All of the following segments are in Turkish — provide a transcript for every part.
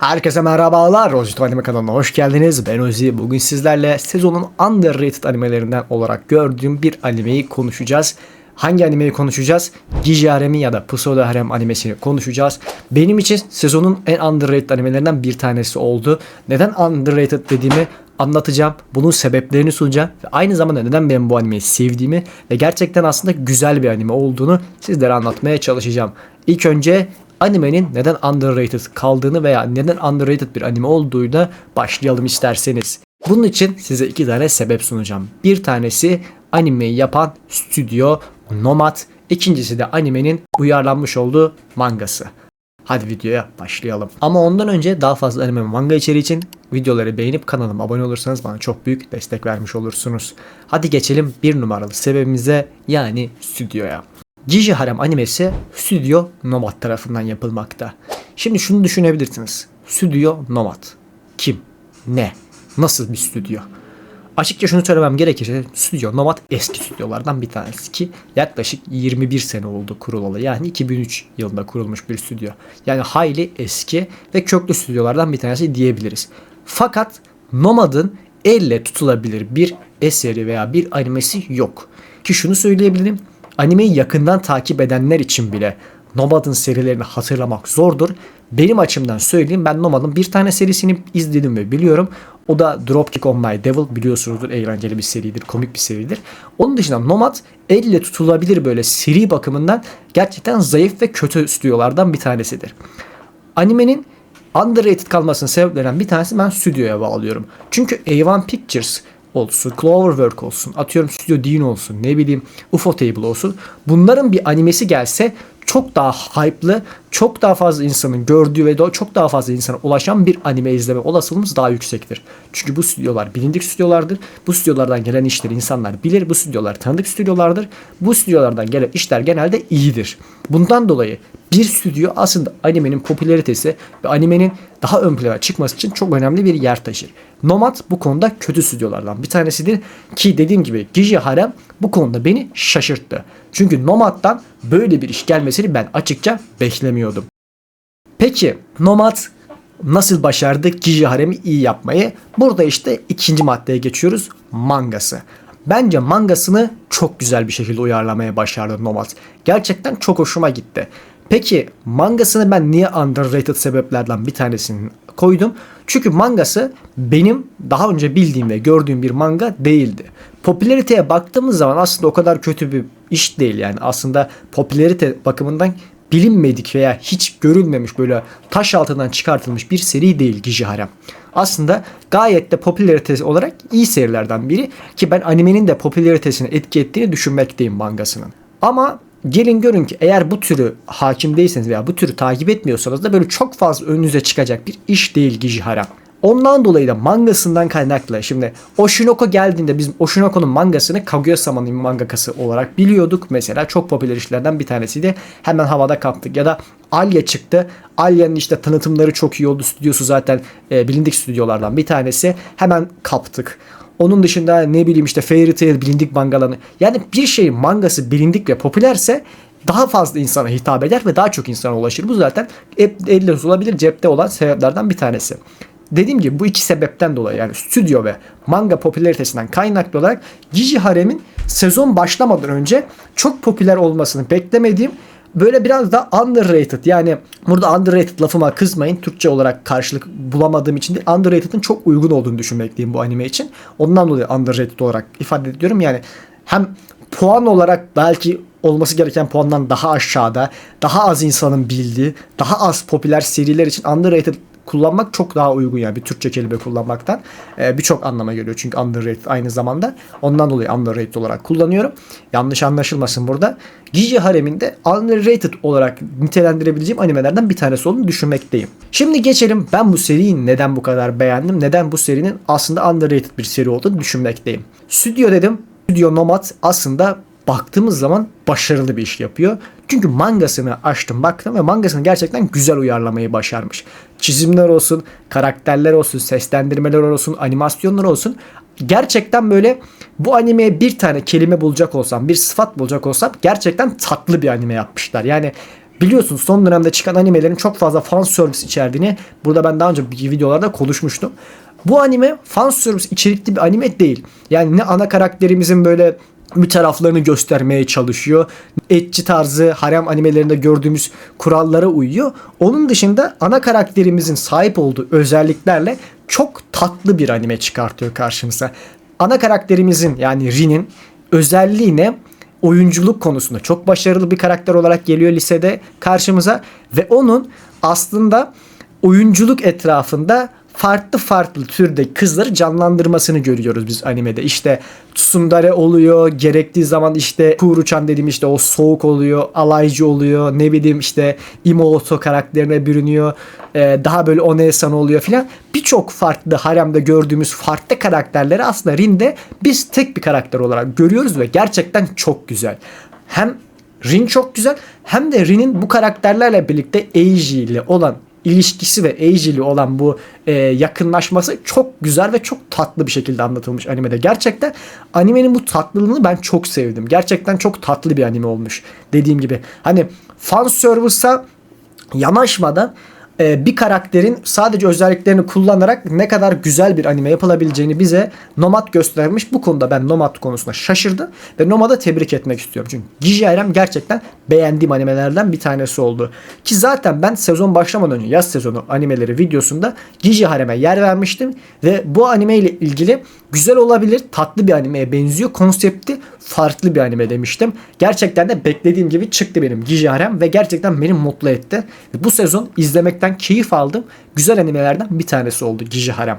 Herkese merhabalar. Rozito Anime kanalına hoş geldiniz. Ben Ozi. Bugün sizlerle sezonun underrated animelerinden olarak gördüğüm bir animeyi konuşacağız. Hangi animeyi konuşacağız? Gigi Harem'i ya da Pseudo Harem animesini konuşacağız. Benim için sezonun en underrated animelerinden bir tanesi oldu. Neden underrated dediğimi anlatacağım. Bunun sebeplerini sunacağım. Ve aynı zamanda neden ben bu animeyi sevdiğimi ve gerçekten aslında güzel bir anime olduğunu sizlere anlatmaya çalışacağım. İlk önce animenin neden underrated kaldığını veya neden underrated bir anime olduğuyla başlayalım isterseniz. Bunun için size iki tane sebep sunacağım. Bir tanesi animeyi yapan stüdyo Nomad, ikincisi de animenin uyarlanmış olduğu mangası. Hadi videoya başlayalım. Ama ondan önce daha fazla anime manga içeriği için videoları beğenip kanalıma abone olursanız bana çok büyük destek vermiş olursunuz. Hadi geçelim bir numaralı sebebimize yani stüdyoya. Gigi Harem animesi Stüdyo Nomad tarafından yapılmakta. Şimdi şunu düşünebilirsiniz. Stüdyo Nomad. Kim? Ne? Nasıl bir stüdyo? Açıkça şunu söylemem gerekirse Stüdyo Nomad eski stüdyolardan bir tanesi ki yaklaşık 21 sene oldu kurulalı. Yani 2003 yılında kurulmuş bir stüdyo. Yani hayli eski ve köklü stüdyolardan bir tanesi diyebiliriz. Fakat Nomad'ın elle tutulabilir bir eseri veya bir animesi yok. Ki şunu söyleyebilirim. Animeyi yakından takip edenler için bile Nomad'ın serilerini hatırlamak zordur. Benim açımdan söyleyeyim ben Nomad'ın bir tane serisini izledim ve biliyorum. O da Dropkick on My Devil biliyorsunuzdur eğlenceli bir seridir, komik bir seridir. Onun dışında Nomad elle tutulabilir böyle seri bakımından gerçekten zayıf ve kötü stüdyolardan bir tanesidir. Animenin underrated kalmasının sebeplerinden bir tanesi ben stüdyoya bağlıyorum. Çünkü A1 Pictures olsun, Cloverwork olsun, atıyorum Studio Dean olsun, ne bileyim UFO Table olsun. Bunların bir animesi gelse çok daha hype'lı, çok daha fazla insanın gördüğü ve çok daha fazla insana ulaşan bir anime izleme olasılığımız daha yüksektir. Çünkü bu stüdyolar bilindik stüdyolardır. Bu stüdyolardan gelen işleri insanlar bilir. Bu stüdyolar tanıdık stüdyolardır. Bu stüdyolardan gelen işler genelde iyidir. Bundan dolayı bir stüdyo aslında animenin popülaritesi ve animenin daha ön plana çıkması için çok önemli bir yer taşır. Nomad bu konuda kötü stüdyolardan bir tanesidir ki dediğim gibi Gigi Harem bu konuda beni şaşırttı. Çünkü Nomad'dan böyle bir iş gelmesini ben açıkça beklemiyordum. Peki Nomad nasıl başardı Gigi Harem'i iyi yapmayı? Burada işte ikinci maddeye geçiyoruz. Mangası. Bence mangasını çok güzel bir şekilde uyarlamaya başardı Nomad. Gerçekten çok hoşuma gitti. Peki mangasını ben niye underrated sebeplerden bir tanesini koydum? Çünkü mangası benim daha önce bildiğim ve gördüğüm bir manga değildi. Popülariteye baktığımız zaman aslında o kadar kötü bir iş değil yani. Aslında popülarite bakımından bilinmedik veya hiç görülmemiş böyle taş altından çıkartılmış bir seri değil Gigi Harem. Aslında gayet de popülaritesi olarak iyi serilerden biri ki ben animenin de popülaritesine etki ettiğini düşünmekteyim mangasının. Ama gelin görün ki eğer bu türü hakim değilseniz veya bu türü takip etmiyorsanız da böyle çok fazla önünüze çıkacak bir iş değil Gigi Harem. Ondan dolayı da mangasından kaynaklı. Şimdi Oshinoko geldiğinde biz Oshinoko'nun mangasını Kaguya-sama'nın mangakası olarak biliyorduk. Mesela çok popüler işlerden bir tanesiydi. Hemen havada kaptık. Ya da Alya çıktı. Alya'nın işte tanıtımları çok iyi oldu. Stüdyosu zaten e, bilindik stüdyolardan bir tanesi. Hemen kaptık. Onun dışında ne bileyim işte Fairy Tail bilindik mangalarını. Yani bir şeyin mangası bilindik ve popülerse daha fazla insana hitap eder ve daha çok insana ulaşır. Bu zaten elle olabilir cepte olan sebeplerden bir tanesi. Dediğim gibi bu iki sebepten dolayı yani stüdyo ve manga popülaritesinden kaynaklı olarak Gigi Harem'in sezon başlamadan önce çok popüler olmasını beklemediğim böyle biraz da underrated yani burada underrated lafıma kızmayın Türkçe olarak karşılık bulamadığım için de underrated'ın çok uygun olduğunu düşünmekteyim bu anime için. Ondan dolayı underrated olarak ifade ediyorum yani hem puan olarak belki olması gereken puandan daha aşağıda, daha az insanın bildiği, daha az popüler seriler için underrated kullanmak çok daha uygun yani bir Türkçe kelime kullanmaktan e, birçok anlama geliyor çünkü underrated aynı zamanda ondan dolayı underrated olarak kullanıyorum. Yanlış anlaşılmasın burada. Gigi Harem'inde underrated olarak nitelendirebileceğim animelerden bir tanesi olduğunu düşünmekteyim. Şimdi geçelim ben bu seriyi neden bu kadar beğendim? Neden bu serinin aslında underrated bir seri olduğunu düşünmekteyim. Stüdyo dedim. Stüdyo Nomad aslında baktığımız zaman başarılı bir iş yapıyor. Çünkü mangasını açtım baktım ve mangasını gerçekten güzel uyarlamayı başarmış. Çizimler olsun, karakterler olsun, seslendirmeler olsun, animasyonlar olsun. Gerçekten böyle bu animeye bir tane kelime bulacak olsam, bir sıfat bulacak olsam gerçekten tatlı bir anime yapmışlar. Yani Biliyorsunuz son dönemde çıkan animelerin çok fazla fan service içerdiğini burada ben daha önce videolarda konuşmuştum. Bu anime fan service içerikli bir anime değil. Yani ne ana karakterimizin böyle bir taraflarını göstermeye çalışıyor. Etçi tarzı harem animelerinde gördüğümüz kurallara uyuyor. Onun dışında ana karakterimizin sahip olduğu özelliklerle çok tatlı bir anime çıkartıyor karşımıza. Ana karakterimizin yani Rin'in özelliği ne? oyunculuk konusunda çok başarılı bir karakter olarak geliyor lisede karşımıza ve onun aslında oyunculuk etrafında farklı farklı türde kızları canlandırmasını görüyoruz biz animede. İşte tsundere oluyor, gerektiği zaman işte Kuruçan dediğim işte o soğuk oluyor, alaycı oluyor, ne bileyim işte Imoto karakterine bürünüyor, ee, daha böyle Onesan oluyor filan. Birçok farklı haremde gördüğümüz farklı karakterleri aslında Rin'de biz tek bir karakter olarak görüyoruz ve gerçekten çok güzel. Hem Rin çok güzel hem de Rin'in bu karakterlerle birlikte Eiji ile olan ilişkisi ve Eiji olan bu e, yakınlaşması çok güzel ve çok tatlı bir şekilde anlatılmış animede. Gerçekten animenin bu tatlılığını ben çok sevdim. Gerçekten çok tatlı bir anime olmuş. Dediğim gibi hani fan service'a yanaşmadan bir karakterin sadece özelliklerini kullanarak ne kadar güzel bir anime yapılabileceğini bize Nomad göstermiş. Bu konuda ben Nomad konusunda şaşırdım ve Nomad'ı tebrik etmek istiyorum. Çünkü Gigi Erem gerçekten beğendiğim animelerden bir tanesi oldu. Ki zaten ben sezon başlamadan önce yaz sezonu animeleri videosunda Gigi Harem'e yer vermiştim ve bu anime ile ilgili güzel olabilir, tatlı bir animeye benziyor. Konsepti farklı bir anime demiştim. Gerçekten de beklediğim gibi çıktı benim Gigi Harem ve gerçekten beni mutlu etti. Bu sezon izlemekten keyif aldım. Güzel animelerden bir tanesi oldu Gigi Harem.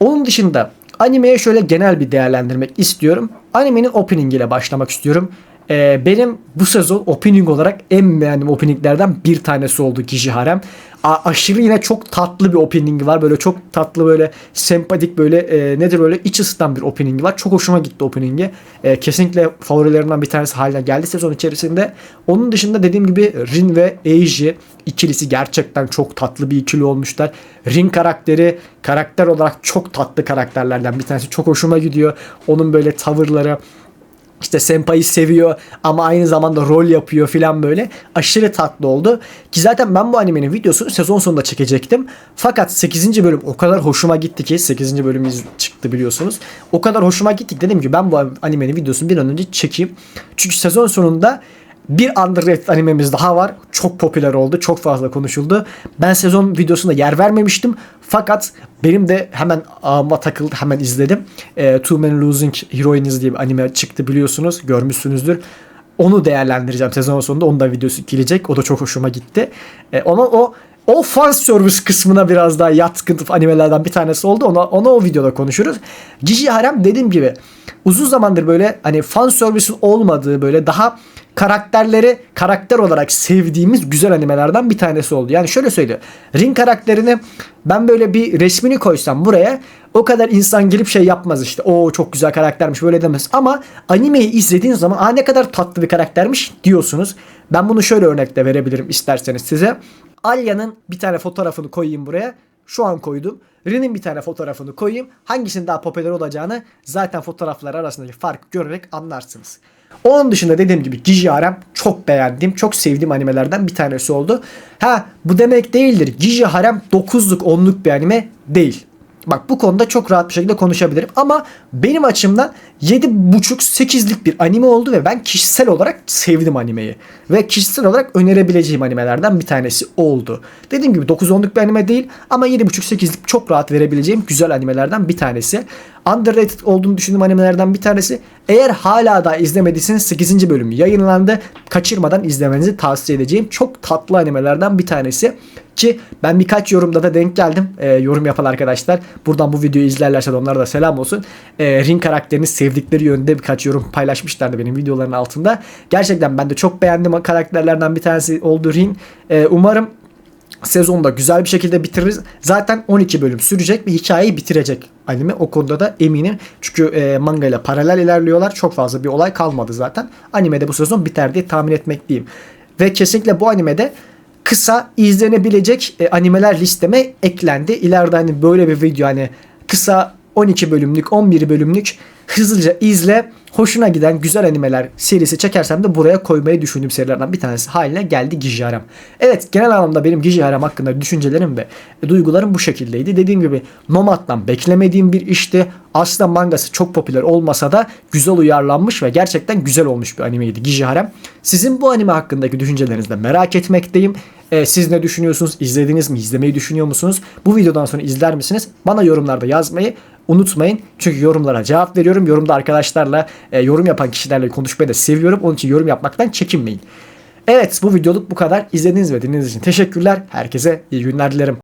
Onun dışında animeye şöyle genel bir değerlendirmek istiyorum. Animenin opening ile başlamak istiyorum. Ee, benim bu sezon opening olarak en beğendiğim openinglerden bir tanesi oldu Gigi Harem. A- aşırı yine çok tatlı bir opening var. Böyle çok tatlı böyle sempatik böyle e, nedir böyle iç ısıtan bir opening var. Çok hoşuma gitti opening'i. E, kesinlikle favorilerimden bir tanesi haline geldi sezon içerisinde. Onun dışında dediğim gibi Rin ve Eiji ikilisi gerçekten çok tatlı bir ikili olmuşlar. Rin karakteri karakter olarak çok tatlı karakterlerden bir tanesi. Çok hoşuma gidiyor. Onun böyle tavırları işte Senpai'yi seviyor ama aynı zamanda rol yapıyor filan böyle. Aşırı tatlı oldu. Ki zaten ben bu animenin videosunu sezon sonunda çekecektim. Fakat 8. bölüm o kadar hoşuma gitti ki 8. bölüm çıktı biliyorsunuz. O kadar hoşuma gitti ki dedim ki ben bu animenin videosunu bir an önce çekeyim. Çünkü sezon sonunda bir underrated animemiz daha var. Çok popüler oldu. Çok fazla konuşuldu. Ben sezon videosunda yer vermemiştim. Fakat benim de hemen ağıma takıldı. Hemen izledim. E, Two Men Losing Heroines diye bir anime çıktı biliyorsunuz. Görmüşsünüzdür. Onu değerlendireceğim sezon sonunda. Onun da videosu gelecek. O da çok hoşuma gitti. E, ona o o fan service kısmına biraz daha yatkın animelerden bir tanesi oldu. Ona, ona o videoda konuşuruz. Gigi Harem dediğim gibi uzun zamandır böyle hani fan service'in olmadığı böyle daha karakterleri karakter olarak sevdiğimiz güzel animelerden bir tanesi oldu. Yani şöyle söylüyor. Ring karakterini ben böyle bir resmini koysam buraya o kadar insan gelip şey yapmaz işte. O çok güzel karaktermiş böyle demez. Ama animeyi izlediğin zaman aa ne kadar tatlı bir karaktermiş diyorsunuz. Ben bunu şöyle örnekle verebilirim isterseniz size. Alya'nın bir tane fotoğrafını koyayım buraya. Şu an koydum. Rin'in bir tane fotoğrafını koyayım. Hangisinin daha popüler olacağını zaten fotoğraflar arasındaki farkı görerek anlarsınız. Onun dışında dediğim gibi Gigi Harem çok beğendiğim, çok sevdiğim animelerden bir tanesi oldu. Ha bu demek değildir. Gigi Harem 9'luk 10'luk bir anime değil. Bak bu konuda çok rahat bir şekilde konuşabilirim. Ama benim açımdan 7.5-8'lik bir anime oldu ve ben kişisel olarak sevdim animeyi. Ve kişisel olarak önerebileceğim animelerden bir tanesi oldu. Dediğim gibi 9-10'luk bir anime değil ama 7.5-8'lik çok rahat verebileceğim güzel animelerden bir tanesi. Underrated olduğunu düşündüğüm animelerden bir tanesi. Eğer hala da izlemediyseniz 8. bölüm yayınlandı. Kaçırmadan izlemenizi tavsiye edeceğim. Çok tatlı animelerden bir tanesi. Ki ben birkaç yorumda da denk geldim. E, yorum yapan arkadaşlar. Buradan bu videoyu izlerlerse de onlara da selam olsun. E, Ring karakterini sevdikleri yönde birkaç yorum paylaşmışlardı benim videoların altında. Gerçekten ben de çok beğendim karakterlerden bir tanesi oldu Ring. E, umarım sezonda güzel bir şekilde bitiririz. Zaten 12 bölüm sürecek ve hikayeyi bitirecek anime. O konuda da eminim. Çünkü e, manga ile paralel ilerliyorlar. Çok fazla bir olay kalmadı zaten. Animede bu sezon biter diye tahmin etmekteyim. Ve kesinlikle bu animede kısa izlenebilecek e, animeler listeme eklendi. İleride hani böyle bir video hani kısa 12 bölümlük 11 bölümlük hızlıca izle. Hoşuna giden güzel animeler serisi çekersem de buraya koymayı düşündüğüm serilerden bir tanesi haline geldi Gijiharem. Evet genel anlamda benim Gijiharem hakkında düşüncelerim ve duygularım bu şekildeydi. Dediğim gibi Nomad'dan beklemediğim bir işti. Aslında mangası çok popüler olmasa da güzel uyarlanmış ve gerçekten güzel olmuş bir animeydi Gijiharem. Sizin bu anime hakkındaki düşüncelerinizi de merak etmekteyim. Ee, siz ne düşünüyorsunuz? İzlediniz mi? İzlemeyi düşünüyor musunuz? Bu videodan sonra izler misiniz? Bana yorumlarda yazmayı unutmayın. Çünkü yorumlara cevap veriyorum. Yorumda arkadaşlarla, e, yorum yapan kişilerle konuşmayı da seviyorum. Onun için yorum yapmaktan çekinmeyin. Evet bu videoluk bu kadar. İzlediğiniz ve dinlediğiniz için teşekkürler. Herkese iyi günler dilerim.